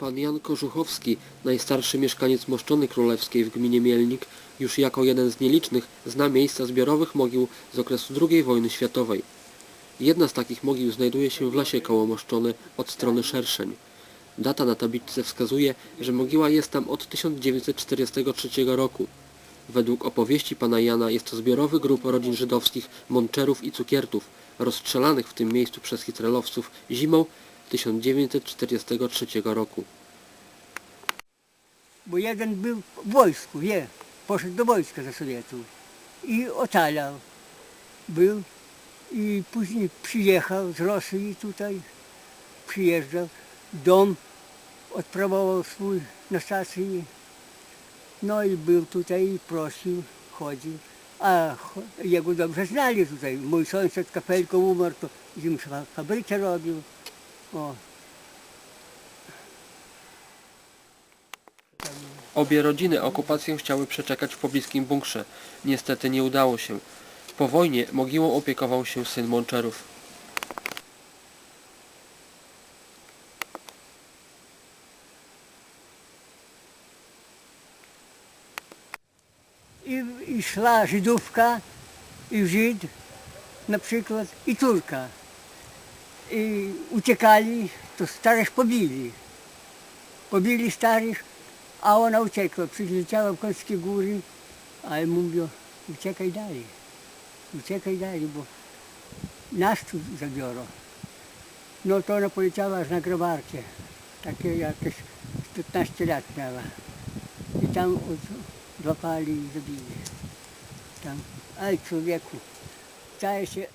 Pan Jan Kożuchowski, najstarszy mieszkaniec Moszczony Królewskiej w gminie Mielnik, już jako jeden z nielicznych zna miejsca zbiorowych mogił z okresu II wojny światowej. Jedna z takich mogił znajduje się w lesie koło Moszczony od strony Szerszeń. Data na tabliczce wskazuje, że mogiła jest tam od 1943 roku. Według opowieści pana Jana jest to zbiorowy grób rodzin żydowskich Monczerów i Cukiertów, rozstrzelanych w tym miejscu przez hitlerowców zimą 1943 roku. Bo jeden był w wojsku, wie, poszedł do wojska za Sowietów i ocalał. Był i później przyjechał z Rosji tutaj, przyjeżdżał, dom odprawował swój na stacji. No i był tutaj i prosił, chodził. A jego dobrze znali tutaj. Mój sąsiad kapelką umarł, to im fa- fabrykę robił. Obie rodziny okupację chciały przeczekać w pobliskim bunkrze. Niestety nie udało się. Po wojnie mogiłą opiekował się syn Monczerów. I, I szła Żydówka, i Żyd na przykład, i Turka. I uciekali, to starych pobili. Pobili starych, a ona uciekła. Przyleciała w Kąskie Góry, a ja mówię, uciekaj dalej. Uciekaj dalej, bo nas tu zabiorą. No to ona poleciała aż na Grobarkę. Takie jakieś 15 lat miała. I tam złapali i zabili. Tam. Aj człowieku, staje się